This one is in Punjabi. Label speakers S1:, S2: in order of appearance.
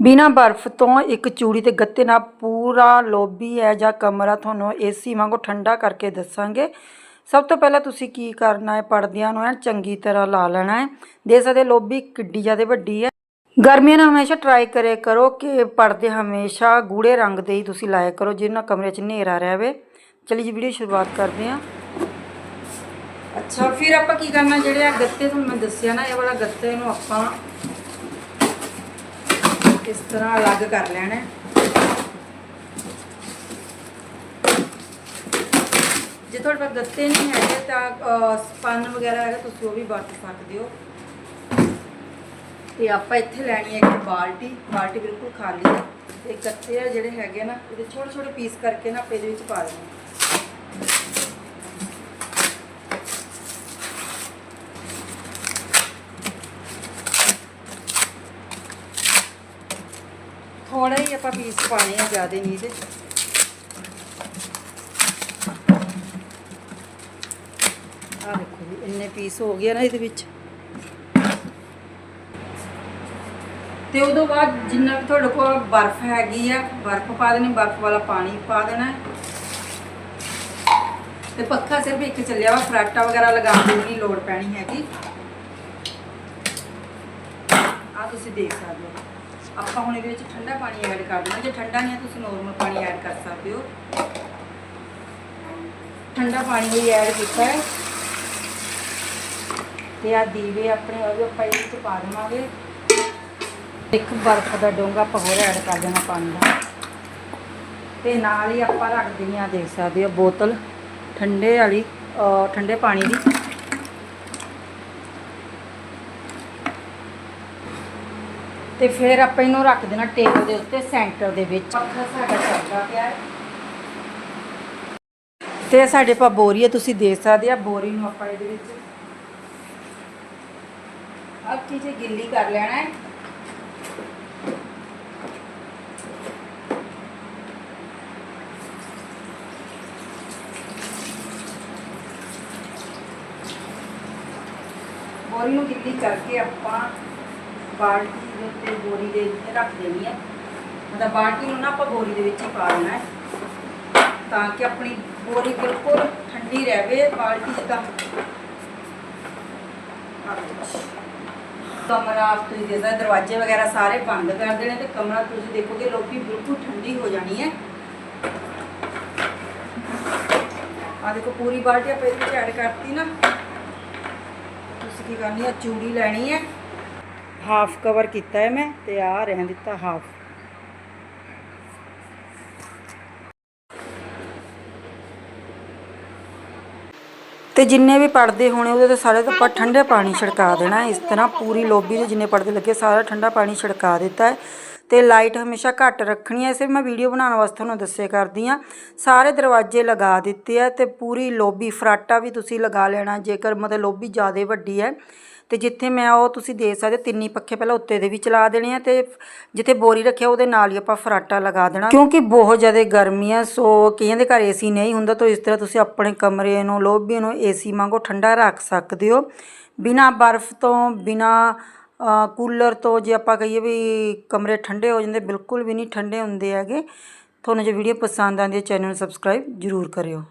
S1: ਬਿਨਾ ਬਰਫ਼ ਤੋਂ ਇੱਕ ਚੂੜੀ ਤੇ ਗੱਤੇ ਨਾਲ ਪੂਰਾ ਲੋਬੀ ਹੈ ਜਾਂ ਕਮਰਾ, ਤੁਹਾਨੂੰ ਏਸੀ ਵਾਂਗੂ ਠੰਡਾ ਕਰਕੇ ਦੱਸਾਂਗੇ। ਸਭ ਤੋਂ ਪਹਿਲਾਂ ਤੁਸੀਂ ਕੀ ਕਰਨਾ ਹੈ? ਪਰਦਿਆਂ ਨੂੰ ਐਨ ਚੰਗੀ ਤਰ੍ਹਾਂ ਲਾ ਲੈਣਾ ਹੈ। ਦੇ ਸਕਦੇ ਲੌਬੀ ਕਿੱਡੀ ਜ਼ਿਆਦਾ ਵੱਡੀ ਹੈ। ਗਰਮੀਆਂ ਨਾਲ ਹਮੇਸ਼ਾ ਟਰਾਈ ਕਰੇ ਕਰੋ ਕਿ ਪਰਦੇ ਹਮੇਸ਼ਾ ਗੂੜੇ ਰੰਗ ਦੇ ਹੀ ਤੁਸੀਂ ਲਾਇਆ ਕਰੋ, ਜਿਹਦੇ ਨਾਲ ਕਮਰੇ 'ਚ ਹਨੇਰਾ ਰਹੇ। ਚਲੀ ਜੀ ਵੀਡੀਓ ਸ਼ੁਰੂਆਤ ਕਰਦੇ ਹਾਂ। ਅੱਛਾ, ਫਿਰ ਆਪਾਂ ਕੀ ਕਰਨਾ? ਜਿਹੜੇ ਆ ਗੱਤੇ ਤੁਹਾਨੂੰ ਮੈਂ ਦੱਸਿਆ ਨਾ, ਇਹ ਵਾਲਾ ਗੱਤੇ ਨੂੰ ਆਪਾਂ ਇਸ ਤਰ੍ਹਾਂ ਅਲੱਗ ਕਰ ਲੈਣਾ ਜੇ ਤੁਹਾਡੇ ਕੋਲ ਗੱਤੇ ਨਹੀਂ ਹੈਗੇ ਤਾਂ ਸਪੰਨ ਵਗੈਰਾ ਹੈਗਾ, ਤੁਸੀਂ ਉਹ ਵੀ ਵਰਤ ਸਕਦੇ ਹੋ। ਤੇ ਆਪਾਂ ਇੱਥੇ ਲੈਣੀ ਹੈ ਇੱਕ ਬਾਲਟੀ। ਬਾਲਟੀ ਬਿਲਕੁਲ ਖਾਲੀ ਹੈ। ਤੇ ਗੱਤੇ ਆ ਜਿਹੜੇ ਹੈਗੇ ਨਾ, ਇਹਦੇ ਛੋਟੇ ਛੋਟੇ ਪੀਸ ਕਰਕੇ ਨਾ ਆਪਾਂ ਇਹਦੇ ਵਿੱਚ ਪਾ ਦੇਣਾ ਥੋੜਾ ਹੀ ਆਪਾਂ ਪੀਸ ਪਾਣੇ ਆ ਜ਼ਿਆਦਾ ਨਹੀਂ ਇਹਦੇ ਆ ਦੇਖੋ ਜੀ, ਇੰਨੇ ਪੀਸ ਹੋ ਗਏ ਨਾ ਇਹਦੇ ਵਿੱਚ। ਤੇ ਉਦੋਂ ਬਾਅਦ ਜਿੰਨਾ ਵੀ ਤੁਹਾਡੇ ਕੋਲ ਬਰਫ਼ ਹੈਗੀ ਆ, ਬਰਫ਼ ਪਾ ਦੇਣੀ, ਬਰਫ਼ ਵਾਲਾ ਪਾਣੀ ਪਾ ਦੇਣਾ। ਹੈ। ਤੇ ਪੱਖਾ ਸਿਰਫ ਇੱਕ ਚੱਲਿਆ ਵਾ, ਫਰਾਟਾ ਵਗੈਰਾ ਲਗਾਉਣ ਦੀ ਨਹੀਂ ਲੋੜ ਪੈਣੀ ਹੈਗੀ। ਆ ਤੁਸੀਂ ਦੇਖ ਸਕਦੇ ਹੋ। ਆਪਾਂ ਹੁਣ ਇਹਦੇ ਵਿੱਚ ਠੰਡਾ ਪਾਣੀ ਐਡ ਕਰ ਦੇਣਾ। ਜੇ ਠੰਡਾ ਨਹੀਂ ਹੈ, ਤੁਸੀਂ ਨੋਰਮਲ ਪਾਣੀ ਐਡ ਕਰ ਸਕਦੇ ਹੋ। ਠੰਡਾ ਪਾਣੀ ਵੀ ਐਡ ਕੀਤਾ ਹੈ। ਤੇ ਆ ਦੀਵੇ ਆਪਣੇ, ਉਹ ਵੀ ਆਪਾਂ ਇਹਦੇ ਵਿੱਚ ਪਾ ਦੇਵਾਂਗੇ। ਇੱਕ ਬਰਫ਼ ਦਾ ਡੋਂਗਾ ਆਪਾਂ ਹੋਰ ਐਡ ਕਰ ਦੇਣਾ ਪਾਣੀ ਦਾ। ਤੇ ਨਾਲ ਹੀ ਆਪਾਂ ਰੱਖ ਦੇਣੀ ਦੇਖ ਸਕਦੇ ਹੋ, ਬੋਤਲ। ਠੰਡੇ ਵਾਲੀ, ਅਹ ਠੰਡੇ ਪਾਣੀ ਦੀ। ਤੇ ਫਿਰ ਆਪਾਂ ਇਹਨੂੰ ਰੱਖ ਦੇਣਾ ਟੇਬਲ ਦੇ ਉੱਤੇ ਸੈਂਟਰ ਦੇ ਵਿੱਚ। ਪੱਖਾ ਸਾਡਾ ਚੱਲਦਾ ਪਿਆ ਹੈ। ਤੇ ਸਾਡੇ ਪਾ ਬੋਰੀ ਹੈ ਤੁਸੀਂ ਦੇਖ ਸਕਦੇ ਆ ਬੋਰੀ ਨੂੰ ਆਪਾਂ ਇਹਦੇ ਵਿੱਚ ਅੱਖੀ ਜੇ ਗਿੱਲੀ ਕਰ ਲੈਣਾ ਹੈ। ਬੋਰੀ ਨੂੰ ਗਿੱਲੀ ਕਰਕੇ ਆਪਾਂ ਬਾਲਟੀ ਦੇ ਉੱਤੇ ਬੋਰੀ ਦੇ ਉੱਤੇ ਰੱਖ ਦੇਣੀ ਹੈ। ਮਤਲਬ ਬਾਲਟੀ ਨੂੰ ਨਾ ਆਪਾਂ ਬੋਰੀ ਦੇ ਵਿੱਚ ਹੀ ਪਾ ਦੇਣਾ ਹੈ। ਤਾਂ ਕਿ ਆਪਣੀ ਬੋਰੀ ਬਿਲਕੁਲ ਠੰਡੀ ਰਹੇ ਬਾਲਟੀ ਜਿੱਦਾਂ ਕਮਰਾ ਤੁਸੀਂ ਦੇਖਦਾ ਦਰਵਾਜ਼ੇ ਵਗੈਰਾ ਸਾਰੇ ਬੰਦ ਕਰ ਦੇਣੇ ਤੇ ਕਮਰਾ ਤੁਸੀਂ ਦੇਖੋਗੇ ਲੋਕੀ ਬਿਲਕੁਲ ਠੰਡੀ ਹੋ ਜਾਣੀ ਹੈ। ਆ ਦੇਖੋ, ਪੂਰੀ ਬਾਲਟੀ ਆਪਾਂ ਇਹਦੇ ਵਿੱਚ ਐਡ ਕਰਤੀ ਨਾ। ਤੁਸੀਂ ਕੀ ਕਰਨੀ ਹੈ, ਚੂੜੀ ਲੈਣੀ ਹੈ। ਹਾਫ ਕਵਰ ਕੀਤਾ ਹੈ ਮੈਂ ਤੇ ਆ ਰਹਿਣ ਦਿੱਤਾ ਹਾਫ ਤੇ ਜਿੰਨੇ ਵੀ ਪਰਦੇ ਹੋਣੇ, ਉਹਦੇ ਤੇ ਸਾਰੇ ਤੋਂ ਆਪਾਂ ਠੰਡੇ ਪਾਣੀ ਛਿੜਕਾ ਦੇਣਾ ਇਸ ਤਰ੍ਹਾਂ ਪੂਰੀ ਲੋਬੀ ਦੇ ਜਿੰਨੇ ਪਰਦੇ ਲੱਗੇ, ਸਾਰਾ ਠੰਡਾ ਪਾਣੀ ਛਿੜਕਾ ਦਿੱਤਾ ਹੈ। ਤੇ ਲਾਈਟ ਹਮੇਸ਼ਾ ਘੱਟ ਰੱਖਣੀ ਹੈ। ਇਸੇ ਮੈਂ ਵੀਡੀਓ ਬਣਾਉਣ ਵਾਸਤੇ ਤੁਹਾਨੂੰ ਦੱਸਿਆ ਕਰਦੀ ਆ ਸਾਰੇ ਦਰਵਾਜ਼ੇ ਲਗਾ ਦਿੱਤੇ ਆ ਤੇ ਪੂਰੀ ਲੋਬੀ, ਫਰਾਟਾ ਵੀ ਤੁਸੀਂ ਲਗਾ ਲੈਣਾ, ਜੇਕਰ ਮਤਲਬ ਲੋਬੀ ਜ਼ਿਆਦਾ ਵੱਡੀ ਹੈ, ਤੇ ਜਿੱਥੇ ਮੈਂ ਉਹ ਤੁਸੀਂ ਦੇਖ ਸਕਦੇ ਤਿੰਨੀ ਪੱਖੇ ਪਹਿਲਾਂ ਉੱਤੇ ਦੇ ਵੀ ਚਲਾ ਦੇਣੇ ਆ ਤੇ ਜਿੱਥੇ ਬੋਰੀ ਰੱਖਿਆ ਉਹਦੇ ਨਾਲ ਹੀ ਆਪਾਂ ਫਰਾਟਾ ਲਗਾ ਦੇਣਾ। ਕਿਉਂਕਿ ਬਹੁਤ ਜ਼ਿਆਦਾ ਗਰਮੀ ਆ ਸੋ ਕਈਆਂ ਦੇ ਘਰ ਏਸੀ ਨਹੀਂ ਹੁੰਦਾ, ਤਾਂ ਇਸ ਤਰ੍ਹਾਂ ਤੁਸੀਂ ਆਪਣੇ ਕਮਰੇ ਨੂੰ ਲੋਬੀ ਨੂੰ ਏਸੀ ਵਾਂਗੂ ਠੰਡਾ ਰੱਖ ਸਕਦੇ ਹੋ। ਬਿਨਾ ਬਰਫ਼ ਤੋਂ, ਬਿਨਾ ਕੂਲਰ ਤੋਂ ਜੇ ਆਪਾਂ ਕਹੀਏ ਵੀ ਕਮਰੇ ਠੰਡੇ ਹੋ ਜਾਂਦੇ, ਬਿਲਕੁਲ ਵੀ ਨਹੀਂ ਠੰਡੇ ਹੁੰਦੇ ਹੈਗੇ। ਤੁਹਾਨੂੰ ਜੇ ਵੀਡੀਓ ਪਸੰਦ ਆਉਂਦੀ ਹੈ ਚੈਨਲ ਨੂੰ ਸਬਸਕ੍ਰਾਈਬ ਜ਼ਰੂਰ ਕਰਿਓ।